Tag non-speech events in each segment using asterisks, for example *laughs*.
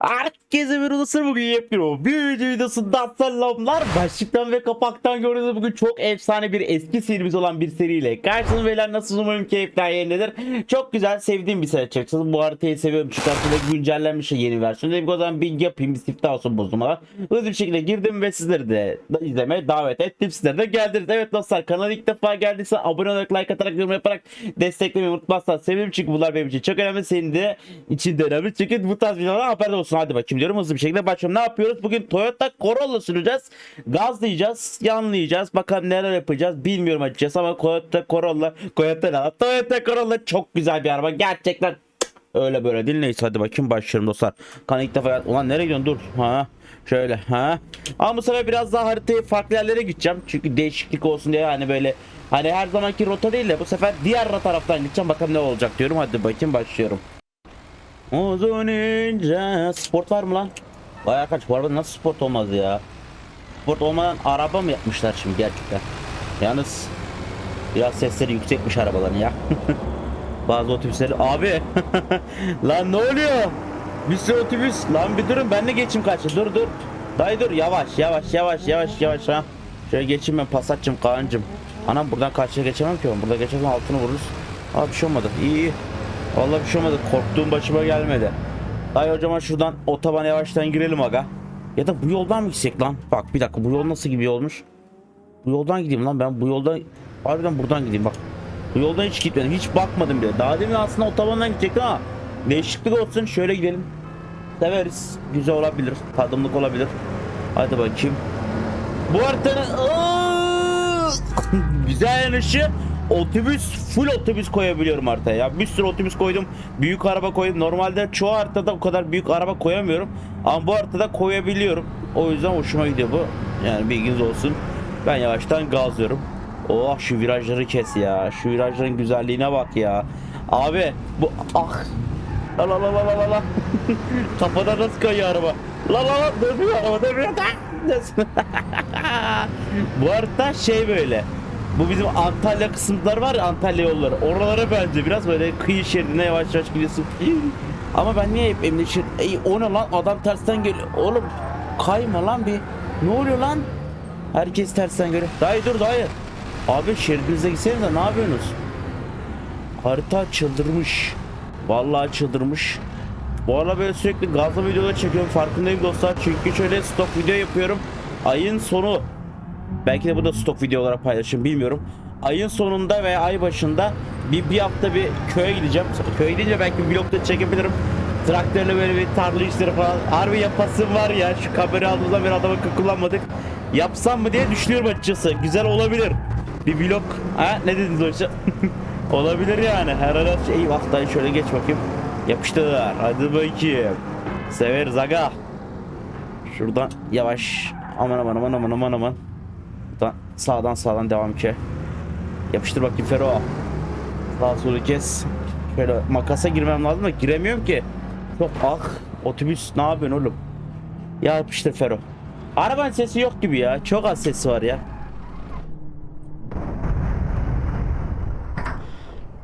Herkese bir odasını bugün yapıyorum. Bir video videosundan selamlar. Başlıktan ve kapaktan gördüğünüz bugün çok efsane bir eski serimiz olan bir seriyle karşınızda beyler nasıl umarım keyifler yerindedir. Çok güzel sevdiğim bir seri açıkçası. Bu haritayı seviyorum çünkü haritada güncellenmiş yeni versiyon. Dedim o zaman bir yapayım bir siftah olsun bozulmadan. Hızlı bir şekilde girdim ve sizleri de izlemeye davet ettim. Sizler de geldiniz. Evet dostlar kanala ilk defa geldiyse abone olarak like atarak yorum yaparak desteklemeyi unutmazsanız sevinirim çünkü bunlar benim için çok önemli. Senin de için de önemli çünkü bu tarz videolardan haber olsun. Hadi bakayım diyorum hızlı bir şekilde başlayalım. Ne yapıyoruz? Bugün Toyota Corolla süreceğiz. Gazlayacağız, yanlayacağız. Bakalım neler yapacağız bilmiyorum açıkçası ama Toyota Corolla, Toyota, ne? Toyota Corolla çok güzel bir araba. Gerçekten öyle böyle değil. Neyse hadi bakayım başlıyorum dostlar. Kan ilk defa ulan nereye gidiyorsun dur. Ha şöyle ha. Ama bu sefer biraz daha haritayı farklı yerlere gideceğim. Çünkü değişiklik olsun diye hani böyle hani her zamanki rota değil de bu sefer diğer taraftan gideceğim. Bakalım ne olacak diyorum. Hadi bakayım başlıyorum. Uzun ince sport var mı lan? Vay arkadaş bu araba nasıl sport olmaz ya? Sport olmadan araba mı yapmışlar şimdi gerçekten? Yalnız biraz sesleri yüksekmiş arabaların ya. *laughs* Bazı otobüsleri abi *laughs* lan ne oluyor? Bir sürü otobüs lan bir durun ben de geçeyim kaçı dur dur. Dayı dur yavaş yavaş yavaş yavaş yavaş ha. Şöyle geçeyim ben pasatçım Kaan'cım. Anam buradan karşıya geçemem ki ben. Burada geçersem altını vururuz. Abi bir şey olmadı. İyi iyi. Vallahi bir şey olmadı. Korktuğum başıma gelmedi. Dayı hocama şuradan otobana yavaştan girelim aga. Ya da bu yoldan mı gitsek lan? Bak bir dakika bu yol nasıl gibi yolmuş? Bu yoldan gideyim lan ben bu yoldan harbiden buradan gideyim bak. Bu yoldan hiç gitmedim. Hiç bakmadım bile. Daha demin aslında otobandan gidecektim ama değişiklik olsun. Şöyle gidelim. Severiz. Güzel olabilir. Tadımlık olabilir. Hadi bakayım. Bu haritanın *laughs* güzel yanışı otobüs full otobüs koyabiliyorum haritaya. Ya bir sürü otobüs koydum büyük araba koydum. Normalde çoğu haritada o kadar büyük araba koyamıyorum. Ama bu haritada koyabiliyorum. O yüzden hoşuma gidiyor bu. Yani bilginiz olsun. Ben yavaştan gazlıyorum. Oh şu virajları kes ya. Şu virajların güzelliğine bak ya. Abi bu ah. La la la la la la la. *laughs* Kafada nasıl kayıyor araba? La la la dönüyor araba dönüyor. *laughs* Bu arada şey böyle bu bizim Antalya kısımlar var ya Antalya yolları. Oralara bence biraz böyle kıyı şeridine yavaş yavaş gidiyorsun. Ama ben niye hep emniyet şerid... Ey o ne lan adam tersten geliyor. Oğlum kayma lan bir. Ne oluyor lan? Herkes tersten geliyor. Dayı dur dayı. Abi şeridinize gitsenize ne yapıyorsunuz? Harita çıldırmış. Vallahi çıldırmış. Bu arada böyle sürekli gazlı videolar çekiyorum farkındayım dostlar. Çünkü şöyle stok video yapıyorum. Ayın sonu Belki de bu da stok video olarak paylaşırım bilmiyorum. Ayın sonunda veya ay başında bir, bir hafta bir köye gideceğim. Köye gidince belki bir vlog da çekebilirim. Traktörle böyle bir tarla işleri falan. Harbi yapasım var ya. Şu kamera aldığımızdan beri adam akıllı kullanmadık. Yapsam mı diye düşünüyorum açıkçası. Güzel olabilir. Bir vlog. Ha ne dediniz işe? *laughs* olabilir yani. Her ara. Eyvah dayı şöyle geç bakayım. Yapıştırlar. Hadi bakayım. Severiz aga. Şuradan yavaş. Aman aman aman aman aman aman. Buradan sağdan sağdan devam ki. Yapıştır bakayım Fero. Sağ solu kes. Şöyle makasa girmem lazım da giremiyorum ki. Çok ah otobüs ne yapıyorsun oğlum? Ya yapıştır Fero. Arabanın sesi yok gibi ya. Çok az sesi var ya.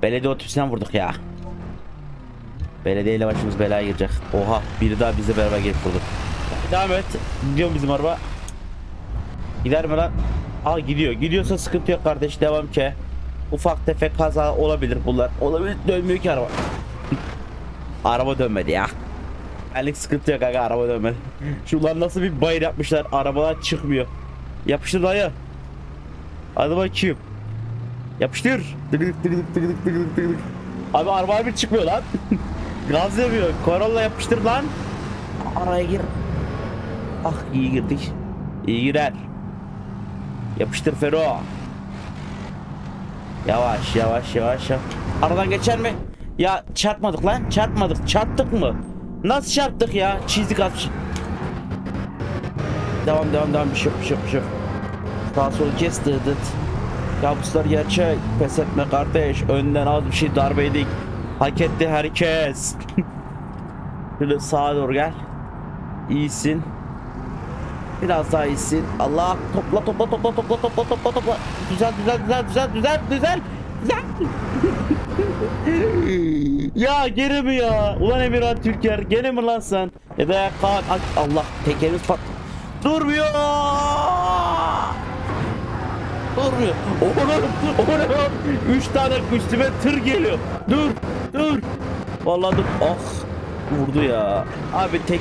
Belediye otobüsünden vurduk ya. Belediyeyle başımız belaya girecek. Oha biri daha bize beraber gelip vurdu. Devam et. Gidiyor bizim araba. Gider mi lan? Aa gidiyor. Gidiyorsa sıkıntı yok kardeş. Devam ki. Ufak tefek kaza olabilir bunlar. Olabilir. Dönmüyor ki araba. *laughs* araba dönmedi ya. Benlik sıkıntı yok aga araba dönmedi. *laughs* Şunlar nasıl bir bayır yapmışlar. Arabalar çıkmıyor. Yapıştır dayı. Hadi bakayım. Yapıştır. Tıkıdık tıkıdık tıkıdık tıkıdık tıkıdık. Abi araba bir çıkmıyor lan. *laughs* Gaz yapıyor. Corolla yapıştır lan. Araya gir. Ah iyi girdik. İyi girer. Yapıştır Fero. Yavaş yavaş yavaş yavaş. Aradan geçer mi? Ya çarpmadık lan. Çarpmadık. Çarptık mı? Nasıl çarptık ya? Çizdik az. Devam devam devam bir şey yok bir şey yok bir şey yok. Sağ sol kes dıt dıt. Kabuslar gerçek. Pes etme kardeş. Önden az bir şey darbe yedik. Hak etti herkes. *laughs* Şöyle sağa doğru gel. İyisin. Biraz daha iyisin. Allah topla topla topla topla topla topla topla. Güzel güzel güzel güzel güzel güzel. *laughs* ya gene mi ya? Ulan Emirhan Türker gene mi lan sen? Da Kaan Ak- Allah tekerimiz pat. Durmuyor. Durmuyor. Oğlum, oğlum. Üç tane üstüme tır geliyor. Dur, dur. Vallahi dur. Ah, vurdu ya. Abi tek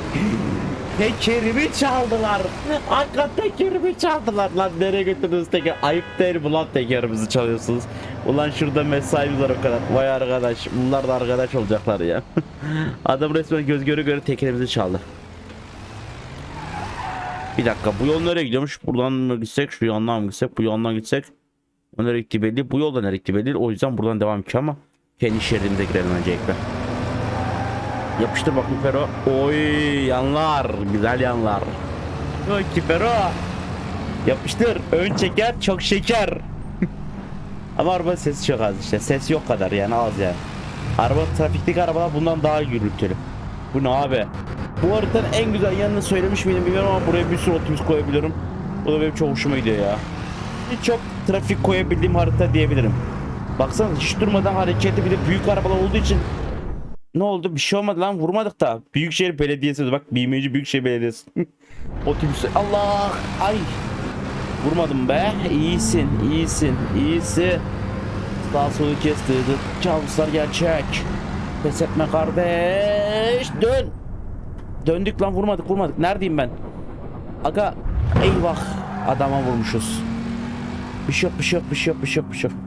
tekerimi çaldılar. Hakikaten tekerimi çaldılar. Lan nereye götürdünüz teker? Ayıp değil mi lan tekerimizi çalıyorsunuz? Ulan şurada mesaimiz var o kadar. Vay arkadaş. Bunlar da arkadaş olacaklar ya. *laughs* Adam resmen göz göre göre tekerimizi çaldı. Bir dakika bu yol nereye gidiyormuş? Buradan mı gitsek? Şu yandan mı gitsek? Bu yandan gitsek. O nereye gittiği belli. Bu yolda nereye gittiği belli. O yüzden buradan devam ki ama kendi şeridimize girelim öncelikle. Yapıştır bakayım Fero. Oy yanlar. Güzel yanlar. Oy ki Fero. Yapıştır. Ön çeker çok şeker. *laughs* ama araba sesi çok az işte. Ses yok kadar yani az yani. Araba trafikteki arabalar bundan daha gürültülü. Bu ne abi? Bu haritanın en güzel yanını söylemiş miydim bilmiyorum ama buraya bir sürü otobüs koyabiliyorum. Bu da benim çok hoşuma gidiyor ya. Çok trafik koyabildiğim harita diyebilirim. Baksana hiç durmadan hareketi bir de büyük arabalar olduğu için ne oldu? Bir şey olmadı lan vurmadık da. Büyükşehir Belediyesi bak BMC Büyükşehir Belediyesi. *laughs* Otobüsü Allah ay. Vurmadım be. İyisin, iyisin, iyisi. Sağ solu kesti. Kabuslar gerçek. Pes etme kardeş. Dön. Döndük lan vurmadık vurmadık. Neredeyim ben? Aga eyvah. Adama vurmuşuz. Bir şey yok bir şey yok bir şey yok bir şey yok bir şey yok.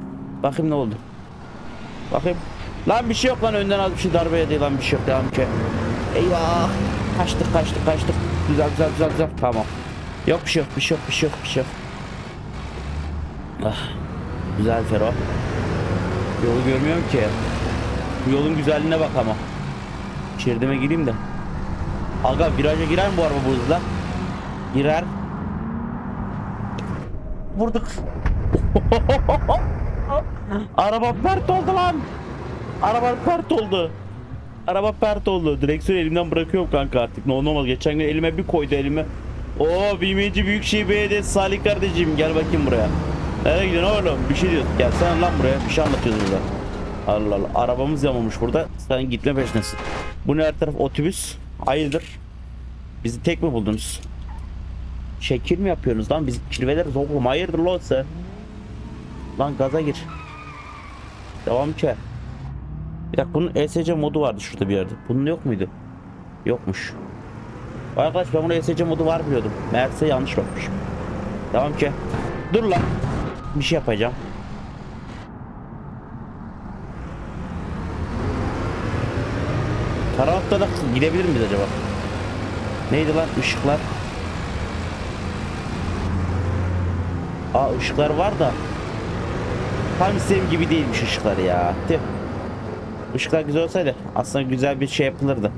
Bakayım ne oldu. Bakayım. Lan bir şey yok lan önden az bir şey darbe yedi lan bir şey yok devam ki. Eyvah. Kaçtık kaçtık kaçtık. Güzel güzel güzel güzel. Tamam. Yok bir şey yok bir şey yok bir şey yok bir şey yok. Ah. Güzel Fero. Yolu görmüyorum ki. Bu yolun güzelliğine bak ama. Şeridime gireyim de. Aga viraja girer mi bu araba bu hızla? Girer. Vurduk. *laughs* Araba pert oldu lan. Araba pert oldu. Araba pert oldu. Direksiyonu elimden bırakıyorum kanka artık. Ne olmaz. Geçen gün elime bir koydu elime. Oo BMC Büyükşehir Belediyesi Salih kardeşim gel bakayım buraya. Nereye gidiyorsun oğlum? Bir şey diyorsun. Gel sen lan buraya. Bir şey anlatıyoruz burada. Allah Allah. Arabamız yamamış burada. Sen gitme peşindesin. Bu ne her taraf otobüs? Hayırdır? Bizi tek mi buldunuz? Şekil mi yapıyorsunuz lan? Biz kirveler oğlum. Hayırdır lan sen? Lan gaza gir. Devam ki. Bir dakika bunun ESC modu vardı şurada bir yerde. Bunun yok muydu? Yokmuş. Arkadaş ben bunun ESC modu var biliyordum. Meğerse yanlış bakmışım. Devam ki. Dur lan. Bir şey yapacağım. Tarafta da gidebilir miyiz acaba? Neydi lan ışıklar? Aa ışıklar var da Tam istediğim gibi değilmiş ışıklar ya. Tüh. Işıklar güzel olsaydı aslında güzel bir şey yapılırdı.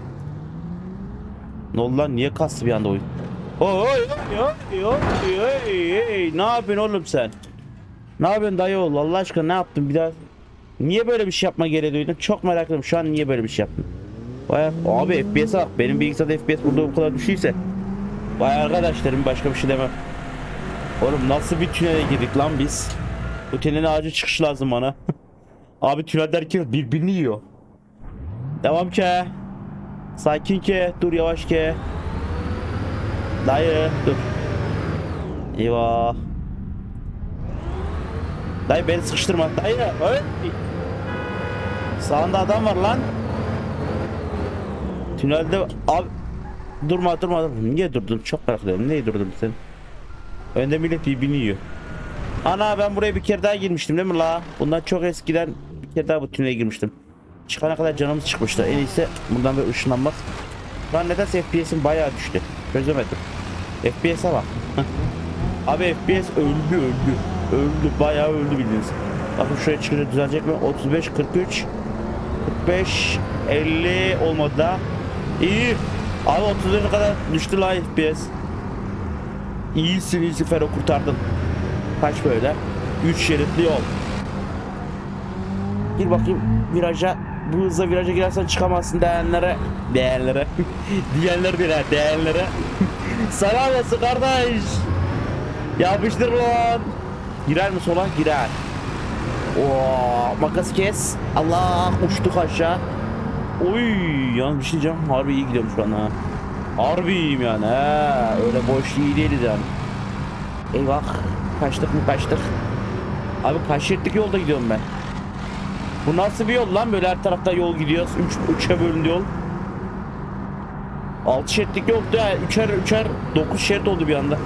Ne oldu lan? Niye kastı bir anda oyun? Oy oy oy oy oy Ne yapıyorsun oğlum sen? Ne yapıyorsun dayı oğlu? Allah aşkına ne yaptın bir daha? Niye böyle bir şey yapma gereği duydun? Çok merak ediyorum. Şu an niye böyle bir şey yaptın? Vay abi FPS bak. Benim bilgisayarda FPS burada bu kadar düşüyse. Vay arkadaşlarım başka bir şey demem. Oğlum nasıl bir tünele girdik lan biz? Bu tünelin acil çıkış lazım bana. *laughs* Abi tünel derken birbirini yiyor. Devam ke. Sakin ke. Dur yavaş ke. Dayı dur. Eyvah. Dayı beni sıkıştırma. Dayı. Öl. Sağında adam var lan. Tünelde abi durma durma durma. Niye durdun? Çok merak ediyorum. Niye durdun sen? Önde millet birbirini yiyor. Ana ben buraya bir kere daha girmiştim değil mi la? Bundan çok eskiden bir kere daha bu tünele girmiştim. Çıkana kadar canımız çıkmıştı. En iyisi buradan bir ışınlanmak. Lan nedense FPS'im bayağı düştü. Çözemedim. FPS'e bak. *laughs* Abi FPS öldü öldü. Öldü bayağı öldü bildiğiniz. Bakın şuraya çıkınca düzelecek mi? 35 43 45 50 olmadı da. İyi. Abi 30'a kadar düştü la FPS. İyisin iyisin Fero kurtardın. Kaç böyle? 3 şeritli yol. Gir bakayım viraja. Bu hızla viraja girersen çıkamazsın diyenlere. Diyenlere. *laughs* Diyenler bile diyenlere. *laughs* Sana olasın kardeş. Yapıştır lan. Girer mi sola? Girer. Oo, makas kes. Allah uçtuk aşağı. Oy yalnız bir şey diyeceğim. Harbi iyi gidiyorum şu an ha. Harbi iyiyim yani. He, öyle boş iyi değiliz yani. Eyvah. Kaçtık mı kaçtık. Abi kaç şeritlik yolda gidiyorum ben. Bu nasıl bir yol lan? Böyle her tarafta yol gidiyoruz. Üç, üçe bölündü yol. 6 şeritlik yoktu ya. Üçer üçer 9 şerit oldu bir anda.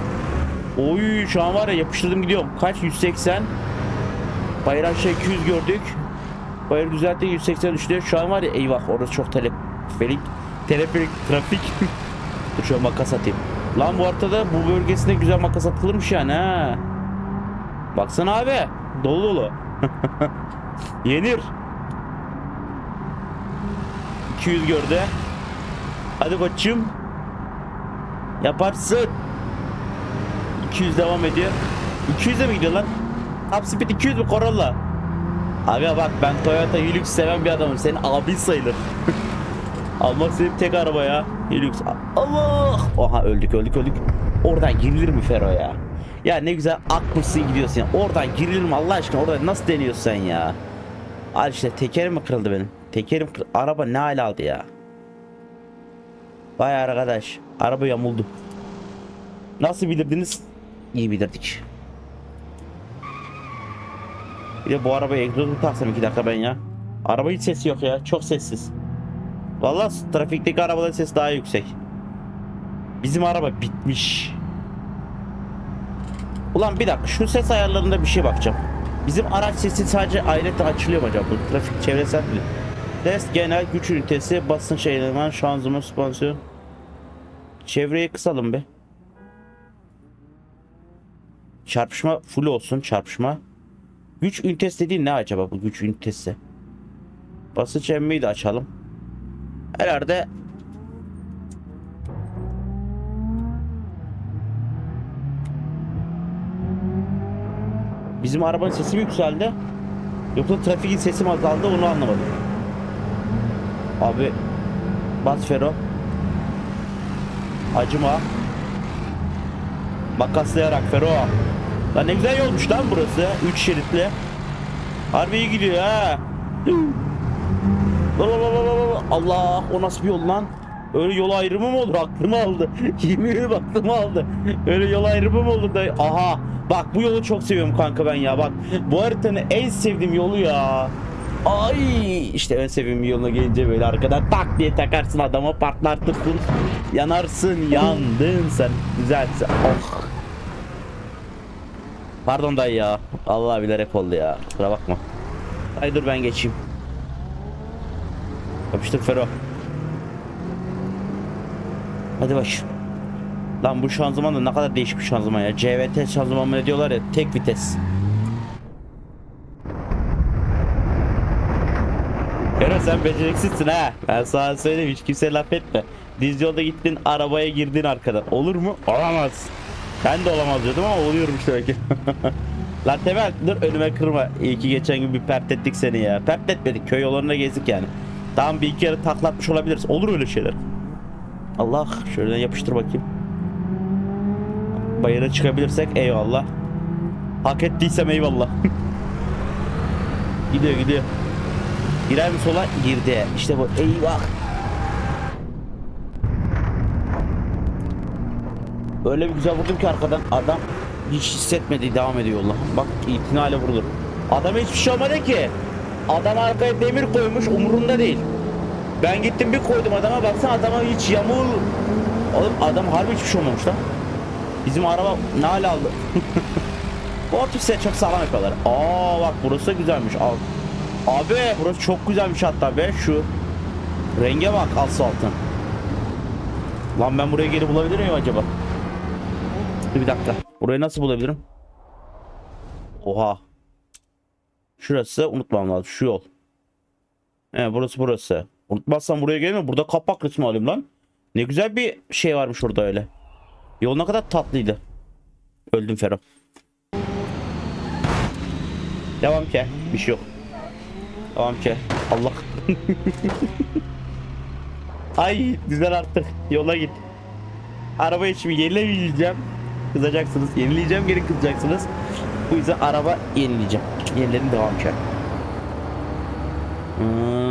Oy şu an var ya yapıştırdım gidiyorum. Kaç? 180. Bayır aşağı 200 gördük. Bayır düzelttik 180 düştü. Şu an var ya eyvah orası çok teleferik. Teleferik trafik. *laughs* Dur şöyle makas atayım. Lan bu haritada bu bölgesinde güzel makas atılırmış yani ha. Baksana abi. Dolu dolu. *laughs* Yenir. 200 gördü. Hadi koçum. Yaparsın. 200 devam ediyor. 200 de mi gidiyor lan? Top speed 200 mü Corolla? Abi bak ben Toyota Hilux seven bir adamım. Senin abin sayılır. *laughs* Almak istediğim tek araba ya. Hilux. Allah! Oha öldük öldük öldük. Oradan girilir mi Fero ya? Ya ne güzel akmışsın gidiyorsun ya. Oradan girilir mi Allah aşkına? Orada nasıl deniyorsun sen ya? Al işte tekerim mi kırıldı benim? Tekerim kır- Araba ne hal aldı ya? Vay arkadaş. Araba yamuldu. Nasıl bilirdiniz? İyi bilirdik. Bir de bu arabaya egzozu taksam iki dakika ben ya. Araba hiç sesi yok ya. Çok sessiz. Vallahi trafikteki arabaların sesi daha yüksek. Bizim araba bitmiş. Ulan bir dakika şu ses ayarlarında bir şey bakacağım. Bizim araç sesi sadece ayrıca açılıyor mu acaba? Bu trafik çevresel mi? Test genel güç ünitesi, basınç eleman, şanzıman, süspansiyon. Çevreyi kısalım be. Çarpışma full olsun çarpışma. Güç ünitesi dediğin ne acaba bu güç ünitesi? Basınç emmeyi de açalım. Herhalde Bizim arabanın sesi mi yükseldi? Yoksa trafikin sesi mi azaldı onu anlamadım. Abi bas Fero. Acıma. Makaslayarak Fero. Lan ne güzel yolmuş lan burası. 3 şeritli. Harbi iyi gidiyor ha. La la la la la la. Allah o nasıl bir yol lan? Öyle yol ayrımı mı olur? Aklımı aldı. *laughs* Yemin ederim aklımı aldı. Öyle yol ayrımı mı olur da? Aha. Bak bu yolu çok seviyorum kanka ben ya. Bak bu haritanın en sevdiğim yolu ya. Ay işte en sevdiğim yoluna gelince böyle arkadan tak diye takarsın adama patlatırsın. Yanarsın yandın sen. Güzelsin. Oh. Pardon dayı ya. Allah bilerek oldu ya. Kusura bakma. Ay dur ben geçeyim. Yapıştık Fero. Hadi baş. Lan bu şanzıman da ne kadar değişik bir şanzıman ya. CVT şanzıman mı diyorlar ya tek vites. Fero sen beceriksizsin ha. Ben sana söyleyeyim hiç kimseye laf etme. Diz yolda gittin arabaya girdin arkadan. Olur mu? Olamaz. Ben de olamaz diyordum ama oluyorum işte belki. *laughs* Lan Temel dur önüme kırma. İyi ki geçen gün bir pert ettik seni ya. Pert etmedik köy yollarına gezdik yani. Tamam bir iki kere taklatmış olabiliriz. Olur öyle şeyler. Allah şöyle yapıştır bakayım. Bayıra çıkabilirsek eyvallah. Hak ettiysem eyvallah. *laughs* gidiyor gidiyor. Girer mi sola? Girdi. İşte bu. Eyvah. Öyle bir güzel vurdum ki arkadan adam hiç hissetmedi devam ediyor yolla. Bak itinayla vurulur. Adama hiçbir şey olmadı ki. Adam arkaya demir koymuş umurunda değil. Ben gittim bir koydum adama baksana adama hiç yamul. Oğlum adam harbi hiçbir şey olmamış lan. Bizim araba ne hal aldı? *laughs* Bu otobüsleri çok sağlam yapıyorlar. Aa bak burası güzelmiş. Al. Abi burası çok güzelmiş hatta be şu. Renge bak asfaltın. Lan ben buraya geri bulabilir miyim acaba? Dur bir dakika. Burayı nasıl bulabilirim? Oha. Şurası unutmam lazım. Şu yol. Evet burası burası. Unutmazsam buraya gelme. Burada kapak resmi alayım lan. Ne güzel bir şey varmış orada öyle. Yol ne kadar tatlıydı. Öldüm Fero. Devam ki. Bir şey yok. Devam ki. Allah. *laughs* Ay güzel artık. Yola git. Arabayı şimdi yenileyeceğim. Kızacaksınız. Yenileyeceğim geri kızacaksınız. Bu yüzden araba yenileyeceğim. Yenilerin devam ki. Bir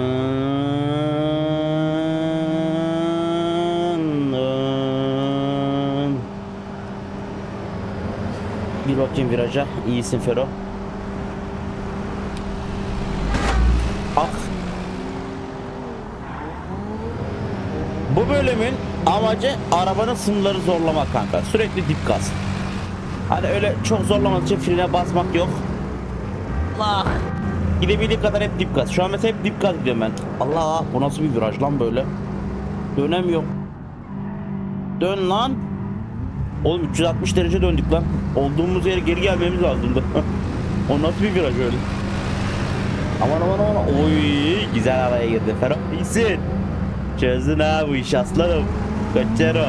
bakayım viraja. İyisin Fero. Ah. Bu bölümün amacı arabanın sınırları zorlamak kanka. Sürekli dip gaz. Hani öyle çok zorlamak için frene basmak yok. Allah. Gidebildiği kadar hep dip gaz. Şu an mesela hep dip gaz gidiyorum ben. Allah bu nasıl bir viraj lan böyle. Dönemiyorum. Dön lan. Oğlum 360 derece döndük lan. Olduğumuz yere geri gelmemiz lazımdı. *laughs* o nasıl bir viraj öyle? Aman aman aman. Oy güzel havaya girdi. Ferhat iyisin. Çözdün ha bu iş aslanım. Kaçero.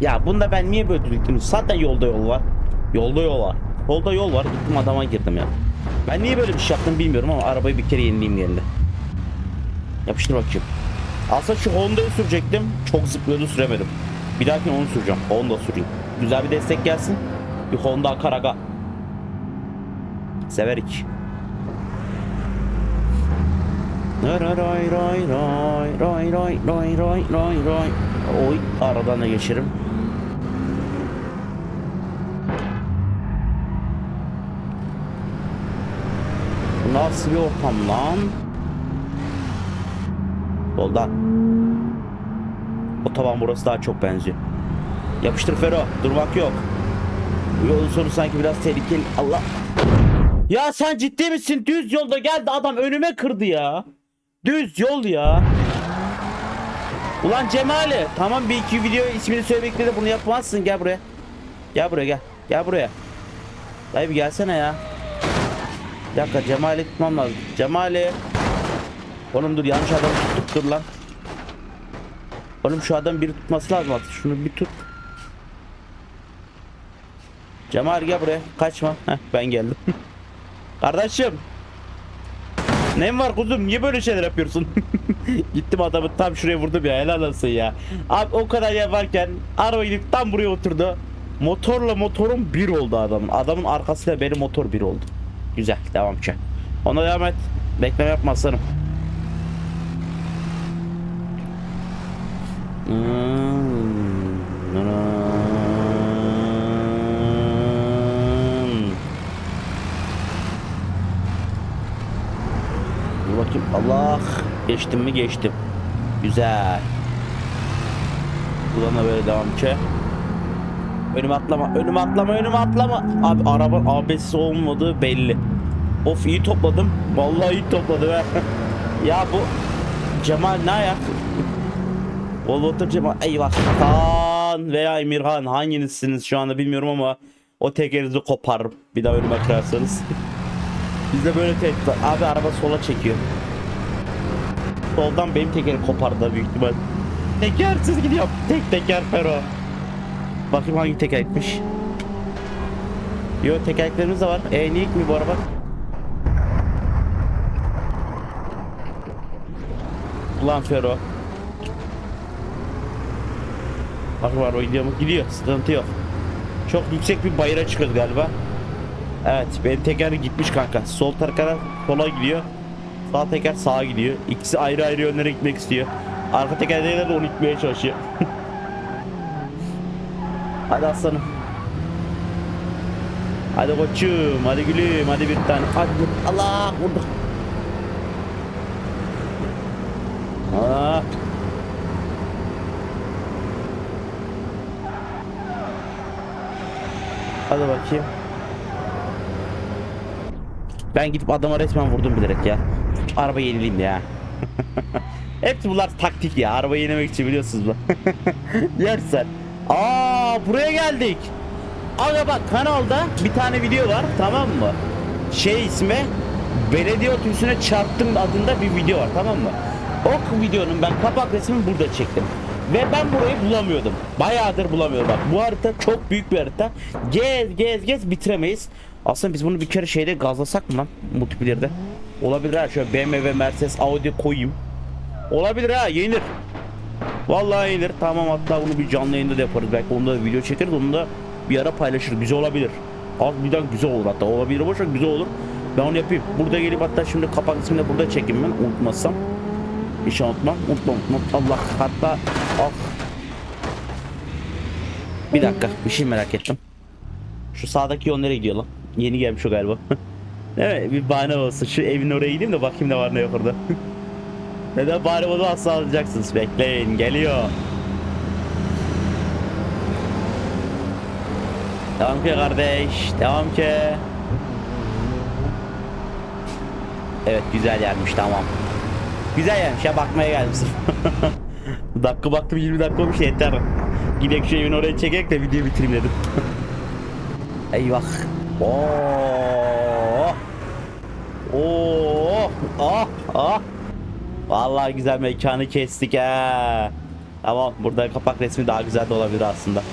Ya bunda ben niye böyle dürttüm? Zaten yolda yol var. Yolda yol var. Yolda yol var. Gittim adama girdim ya. Ben niye böyle bir şey yaptım bilmiyorum ama arabayı bir kere yenileyim geldi. Yapıştır bakayım. Aslında şu Honda'yı sürecektim. Çok zıplıyordu süremedim. Bir dahaki onu süreceğim. Honda süreyim. Güzel bir destek gelsin. Bir Honda Karaga. Severik. Ray ray ray ray ray ray ray ray ray ray Oy aradan da geçerim. Nasıl bir ortam lan? Soldan. O taban burası daha çok benziyor. Yapıştır Fero. Durmak yok. Bu yolun sonu sanki biraz tehlikeli. Allah. Ya sen ciddi misin? Düz yolda geldi adam önüme kırdı ya. Düz yol ya. Ulan Cemali. Tamam bir iki video ismini söylemekle de bunu yapmazsın. Gel buraya. Gel buraya gel. Gel buraya. Dayı bir gelsene ya. Bir dakika Cemal'i tutmam lazım. Cemali. Oğlum dur yanlış adamı dur lan. Oğlum şu adam biri tutması lazım artık. Şunu bir tut. Cemal gel buraya. Kaçma. Heh, ben geldim. *laughs* Kardeşim. Ne var kuzum? Niye böyle şeyler yapıyorsun? *laughs* Gittim adamı tam şuraya vurdum ya. Helal olsun ya. Abi o kadar yaparken araba gidip tam buraya oturdu. Motorla motorun bir oldu adamın. Adamın arkasıyla benim motor bir oldu. Güzel. Devam ki. Ona devam et. Bekleme yapma aslanım. Dur. Allah. Geçtim mi geçtim. Güzel. Buradan da böyle devam ki. Önüme atlama, önüme atlama, önüme atlama. Abi araba ABS olmadığı belli. Of iyi topladım. Vallahi iyi topladım *laughs* ya bu Cemal ne ayak? Volvotur Cemal. Eyvah. Kaan veya Emirhan hanginizsiniz şu anda bilmiyorum ama o tekerinizi koparırım. Bir daha önüme kırarsanız. *laughs* Bizde böyle tehdit var. Abi araba sola çekiyor. Soldan benim tekeri kopardı büyük ihtimal. Tekersiz gidiyor. Tek teker Fero. Bakayım hangi tekerlekmiş. Yo tekerleklerimiz de var. E niye mi bu araba? Ulan Fero. Bakın araba gidiyor mu? Gidiyor. Sıkıntı yok. Çok yüksek bir bayıra çıkıyoruz galiba. Evet benim teker gitmiş kanka. Sol teker sola gidiyor. Sağ teker sağa gidiyor. İkisi ayrı ayrı yönlere gitmek istiyor. Arka tekerlekler de onu itmeye çalışıyor. *laughs* hadi aslanım. Hadi koçum, hadi gülüm, hadi bir tane. Hadi Allah vurdu. Aa. Hadi bakayım. Ben gidip adama resmen vurdum bilerek ya. Araba yenileyim ya. *laughs* Hepsi bunlar taktik ya. Araba yenemek için biliyorsunuz bu. *laughs* Yersen. Aa buraya geldik. Aga bak kanalda bir tane video var tamam mı? Şey ismi belediye otobüsüne çarptım adında bir video var tamam mı? O videonun ben kapak resmini burada çektim. Ve ben burayı bulamıyordum. Bayağıdır bulamıyorum bak. Bu harita çok büyük bir harita. Gez gez gez bitiremeyiz. Aslında biz bunu bir kere şeyde gazlasak mı lan? Multiplayer'de. Olabilir ha. Şöyle BMW, Mercedes, Audi koyayım. Olabilir ha. Yenir. Vallahi yenir. Tamam hatta bunu bir canlı yayında da yaparız. Belki onda da video çekeriz. Onu da bir ara paylaşırız. Güzel olabilir. Az birden güzel olur hatta. Olabilir boşa güzel olur. Ben onu yapayım. Burada gelip hatta şimdi kapak de burada çekeyim ben. Unutmazsam. Hiç unutmam. Unutmam. unutmam. Allah hatta ah. Bir dakika. Bir şey merak ettim. Şu sağdaki yol nereye gidiyor lan? Yeni gelmiş o galiba. *laughs* Değil mi? Bir bahane olsun. Şu evin oraya gideyim de bakayım ne var ne yok orada. *laughs* Neden bahane bunu asla alacaksınız? Bekleyin. Geliyor. Devam ki kardeş. Devam ki. Evet güzel yermiş tamam. Güzel yermiş ya bakmaya geldim sırf. *laughs* dakika baktım 20 dakika olmuş yeter. Gidelim şu evin oraya çekek de videoyu bitireyim dedim. *laughs* Eyvah. Oo. Oo. Ah ah. Vallahi güzel mekanı kestik ha. Tamam burada kapak resmi daha güzel de olabilir aslında. *laughs*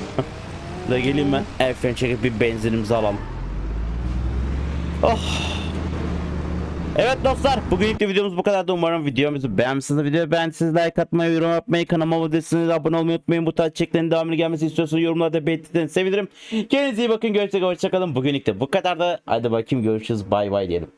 Da geleyim ben. El freni çekip bir benzinimizi alalım. Oh. Evet dostlar bugünkü videomuz bu kadar da umarım videomuzu beğenmişsiniz. Videoyu beğendiyseniz like atmayı, yorum yapmayı, kanalıma abone abone olmayı unutmayın. Bu tarz içeriklerin devamını gelmesi istiyorsanız yorumlarda belirtirseniz sevinirim. Kendinize iyi bakın görüşürüz hoşçakalın. Bugünlük de bu kadar da hadi bakayım görüşürüz bay bay diyelim.